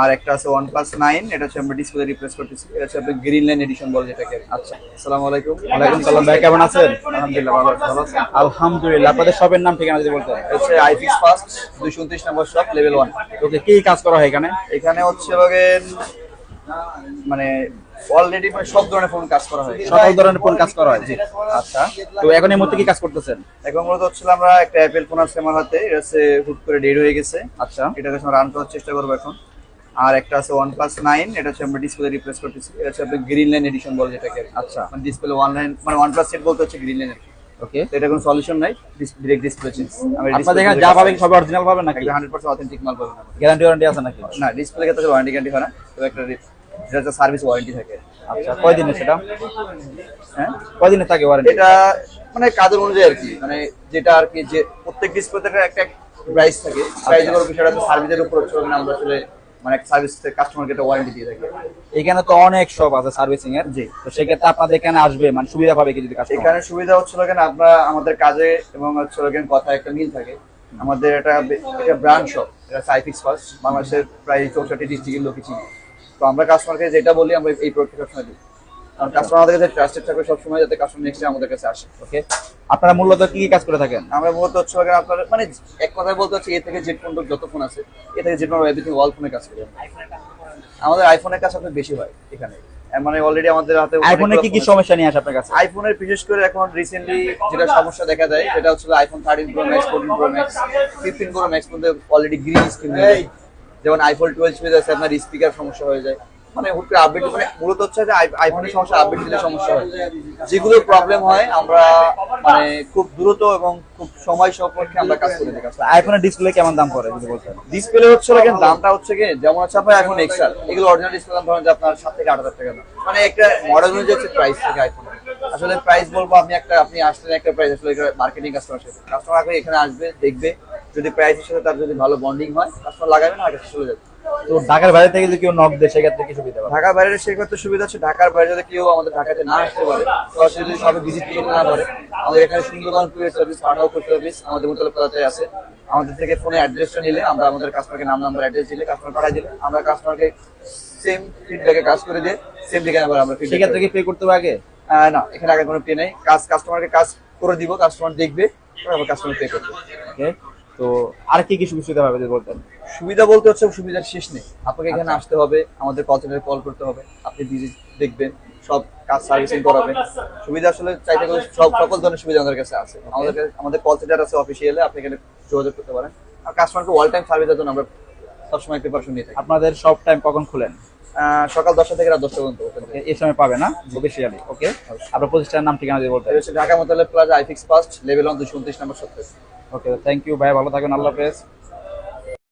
আর একটা আছে one plus nine এটা হচ্ছে আমরা ডিসপ্লে রিপ্লেস করতেছি। এটা হচ্ছে আপনি গ্রিন লাইন এডিশন বলে যেটাকে। আচ্ছা। আসসালামু আলাইকুম। ওয়ালাইকুম সালাম ভাই কেমন আছেন? আলহামদুলিল্লাহ ভালো আছি ভালো আছেন আলহামদুলিল্লাহ আপনাদের শপের নাম ঠিকানা যদি বলতে এটা হচ্ছে আইফিক্স ফার্স্ট দুইশো উনত্রিশ number shop level one okay কি কাজ করা হয় এখানে? এখানে হচ্ছে মানে অলরেডি সব ধরনের ফোন কাজ করা হয়। সকল ধরনের ফোন কাজ করা হয় জি। আচ্ছা। তো এখন এই মুহূর্তে কি কাজ করতেছেন? এখন মূলত হচ্ছিল আমরা একটা অ্যাপেল ফোন আছে আমার হাতে এটা হচ্ছে হুট করে ডেড হয়ে গেছে। আচ্ছা। এটাকে আমরা রান করার চেষ্টা করব এখন। আর একটা আছে ওয়ান প্লাস নাইন এটা হচ্ছে আমরা ডিসপ্লে রিপ্লেস করতেছি এটা হচ্ছে আপনি গ্রিন লাইন এডিশন বলে যেটাকে। আচ্ছা। মানে ডিসপ্লে ওয়ান লাইন মানে ওয়ান প্লাস সেট বলতে হচ্ছে গ্রিন লাইন ওকে তো এটা কোনো সলিউশন নাই ডিরেক্ট ডিসপ্লে চেঞ্জ আপনাদের এখানে যা পাবেন সব অরিজিনাল পাবেন নাকি? হান্ড্রেড পার্সেন্ট অথেন্টিক মাল পাবেন। গ্যারান্টি ওয়ারেন্টি আছে নাকি? না ডিসপ্লে ক্ষেত্রে ওয়ারেন্টি গ্যারান্টি হয় না। তো একটা যেটা হচ্ছে সার্ভিস ওয়ারেন্টি থাকে। আচ্ছা কয়দিনের সেটা? হ্যাঁ? কয়দিনে থাকে ওয়ারেন্টি এটা মানে কাজের অনুযায়ী আর কি? মানে যেটা আর কি যে প্রত্যেক ডিসপ্লেতে একটা প্রাইস থাকে। প্রাইসের উপর বিষয়টা হচ্ছে সার্ভিসের উপর হচ্ছে ওখানে আমরা আসলে মানে সার্ভিস কাস্টমারকে একটা ওয়ারেন্টি দিয়ে থাকে। এখানে তো অনেক শপ আছে সার্ভিসিং এর। জি। তো সেক্ষেত্রে আপনাদের এখানে আসবে মানে সুবিধা পাবে কি যদি এখানে সুবিধা হচ্ছিল কেন আমরা আমাদের কাজে এবং হচ্ছে কেন কথা একটা মিল থাকে। আমাদের এটা এটা ব্র্যান্ড শপ এটা সাইফিক্স ফার্স্ট বাংলাদেশের প্রায় চৌষট্টি ডিস্ট্রিক্টের লোকই চিনি। তো আমরা কাস্টমারকে যেটা বলি আমরা এই প্রোডাক্ট সবসময় দিই। কারণ কাস্টমার আমাদের কাছে ট্রাস্টেড থাকবে সবসময় যাতে কাস্টমার নেক্সট আমাদের কাছে আসে ওকে আপনারা মূলত কি কি কাজ করে থাকেন? আমরা মূলত হচ্ছে আপনার মানে এক কথায় বলতে হচ্ছে এ থেকে জেড পর্যন্ত যত ফোন আছে এ থেকে জেড পর্যন্ত এভরিথিং ওয়াল ফোনে কাজ করি। আমাদের আইফোনের কাজ আপনার বেশি হয় এখানে। মানে অলরেডি আমাদের হাতে আইফোনে কি কি। সমস্যা নিয়ে আসে আপনার কাছে? আইফোনের বিশেষ করে এখন রিসেন্টলি যেটা সমস্যা দেখা যায় সেটা হচ্ছে iPhone thirteen pro max fourteen pro max fifteen pro max মধ্যে অলরেডি গ্রিন স্ক্রিন যেমন আইফোন টুয়েলভ আপনার স্পিকার সমস্যা হয়ে যায়। মানে আপডেট মানে মূলত হচ্ছে যে আইফোনের সমস্যা আপডেট দিলে সমস্যা হয়। যেগুলো প্রবলেম হয়, আমরা মানে খুব দ্রুত এবং খুব সময় সাপেক্ষে আমরা কাজ করে আইফোনের ডিসপ্লে কেমন দাম পড়ে, যদি বলতেন? ডিসপ্লে হচ্ছে দামটা হচ্ছে কি যেমন আপনার এক্সএল এগুলো অরিজিনাল ডিসপ্লে দাম ধরেন যে আপনার সাত থেকে আট হাজার টাকা মানে একটা মডেল অনুযায়ী হচ্ছে প্রাইস থেকে আইফোন আসলে প্রাইস বলব, আপনি একটা, আপনি আসলেন একটা প্রাইস আসলে মার্কেটিং কাস্টমার সাথে। কাস্টমার এখানে আসবে, দেখবে, যদি প্রাইসের সাথে তার যদি ভালো বন্ডিং হয় কাস্টমার লাগাবেন আর কাছে চলে যাবে। তো ঢাকার বাইরে থেকে যদি কেউ নক দেয় সেক্ষেত্রে কি সুবিধা পাবে ঢাকার বাইরে সেই ক্ষেত্রে সুবিধা হচ্ছে ঢাকার বাইরে যদি কেউ আমাদের ঢাকাতে না আসতে পারে যদি সবাই ভিজিট করতে না পারে আমাদের এখানে Sundarban courier service Pathao post service আমাদের মুতলা পাতাতে আছে। আমাদের থেকে ফোনে অ্যাড্রেসটা নিলে আমরা আমাদের কাস্টমারকে নাম নাম্বার অ্যাড্রেস দিলে কাস্টমার পাঠাই দিলে আমরা কাস্টমারকে সেম ফিডব্যাকে কাজ করে দিয়ে সেম ঠিকানা আবার আমরা সেক্ষেত্রে কি পে করতে হবে আগে। না এখানে আগে কোনো পে নেই। কাজ কাস্টমারকে কাজ করে দিব কাস্টমার দেখবে তারপর কাস্টমার পে করবে। ওকে তো আর কি কি সুবিধা পাবে যদি বলতেন? সুবিধা বলতে হচ্ছে সুবিধার শেষ নেই। আপনাকে এখানে আসতে হবে আমাদের কল সেন্টারে কল করতে হবে আপনি ভিজিট দেখবেন সব কাজ সার্ভিসিং করাবেন। সুবিধা আসলে চাইতে গেলে সব সকল ধরনের সুবিধা আমাদের কাছে আছে। আমাদের আমাদের কল সেন্টার আছে অফিসিয়ালে আপনি এখানে যোগাযোগ করতে পারেন। আর কাস্টমারকে অল টাইম সার্ভিসের জন্য আমরা সবসময় প্রিপারেশন নিয়ে থাকি। আপনাদের সব টাইম কখন খুলেন? আহ, সকাল দশটা থেকে রাত দশটা পর্যন্ত এই সময় পাবে না? অফিসিয়ালি ওকে আপনার প্রতিষ্ঠানের নাম ঠিকানা যদি বলতে Dhaka মোতালে plaza iFix first level one দুশো উনত্রিশ নম্বর সত্তর ওকে থ্যাংক ইউ ভাই ভালো থাকেন আল্লাহ হাফেজ.